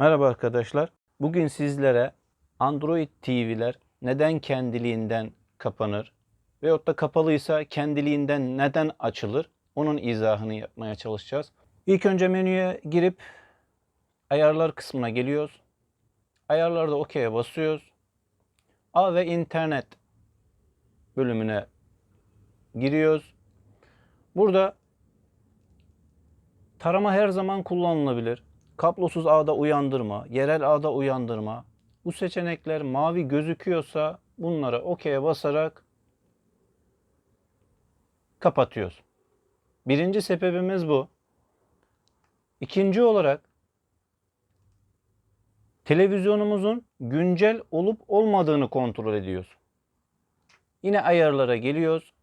Merhaba arkadaşlar. Bugün sizlere Android TV'ler neden kendiliğinden kapanır veyahut da kapalıysa kendiliğinden neden açılır onun izahını yapmaya çalışacağız. İlk önce menüye girip ayarlar kısmına geliyoruz. Ayarlarda OK'ye basıyoruz. A ve internet bölümüne giriyoruz. Burada tarama her zaman kullanılabilir. Kablosuz ağda uyandırma, yerel ağda uyandırma. Bu seçenekler mavi gözüküyorsa bunlara OK'ye basarak kapatıyoruz. Birinci sebebimiz bu. İkinci olarak televizyonumuzun güncel olup olmadığını kontrol ediyoruz. Yine ayarlara geliyoruz.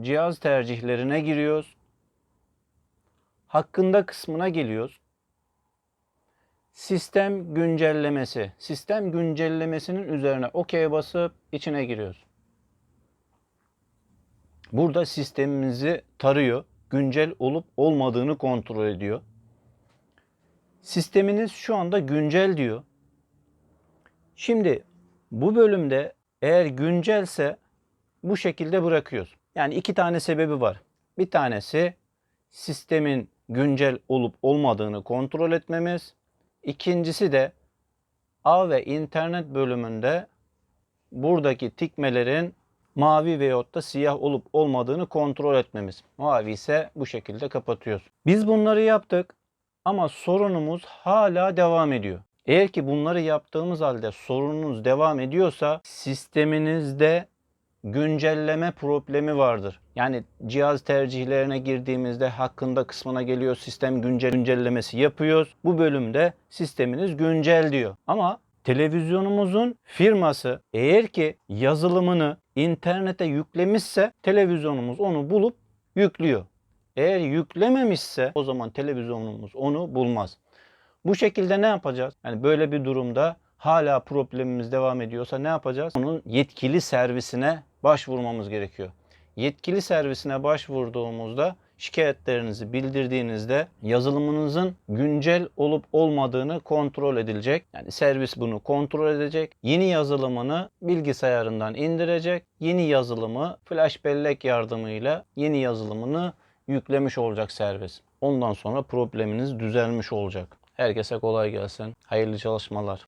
Cihaz tercihlerine giriyoruz. Hakkında kısmına geliyoruz. Sistem güncellemesi. Sistem güncellemesinin üzerine OK'ye basıp içine giriyoruz. Burada sistemimizi tarıyor. Güncel olup olmadığını kontrol ediyor. Sisteminiz şu anda güncel diyor. Şimdi bu bölümde eğer güncelse bu şekilde bırakıyoruz. Yani iki tane sebebi var. Bir tanesi sistemin güncel olup olmadığını kontrol etmemiz. İkincisi de A ve internet bölümünde buradaki tikmelerin mavi veyahut da siyah olup olmadığını kontrol etmemiz. Mavi ise bu şekilde kapatıyoruz. Biz bunları yaptık ama sorunumuz hala devam ediyor. Eğer ki bunları yaptığımız halde sorununuz devam ediyorsa sisteminizde güncelleme problemi vardır. Yani cihaz tercihlerine girdiğimizde hakkında kısmına geliyor sistem güncel güncellemesi yapıyoruz. Bu bölümde sisteminiz güncel diyor. Ama televizyonumuzun firması eğer ki yazılımını internete yüklemişse televizyonumuz onu bulup yüklüyor. Eğer yüklememişse o zaman televizyonumuz onu bulmaz. Bu şekilde ne yapacağız? Yani böyle bir durumda hala problemimiz devam ediyorsa ne yapacağız? Onun yetkili servisine başvurmamız gerekiyor. Yetkili servisine başvurduğumuzda şikayetlerinizi bildirdiğinizde yazılımınızın güncel olup olmadığını kontrol edilecek. Yani servis bunu kontrol edecek. Yeni yazılımını bilgisayarından indirecek. Yeni yazılımı flash bellek yardımıyla yeni yazılımını yüklemiş olacak servis. Ondan sonra probleminiz düzelmiş olacak. Herkese kolay gelsin. Hayırlı çalışmalar.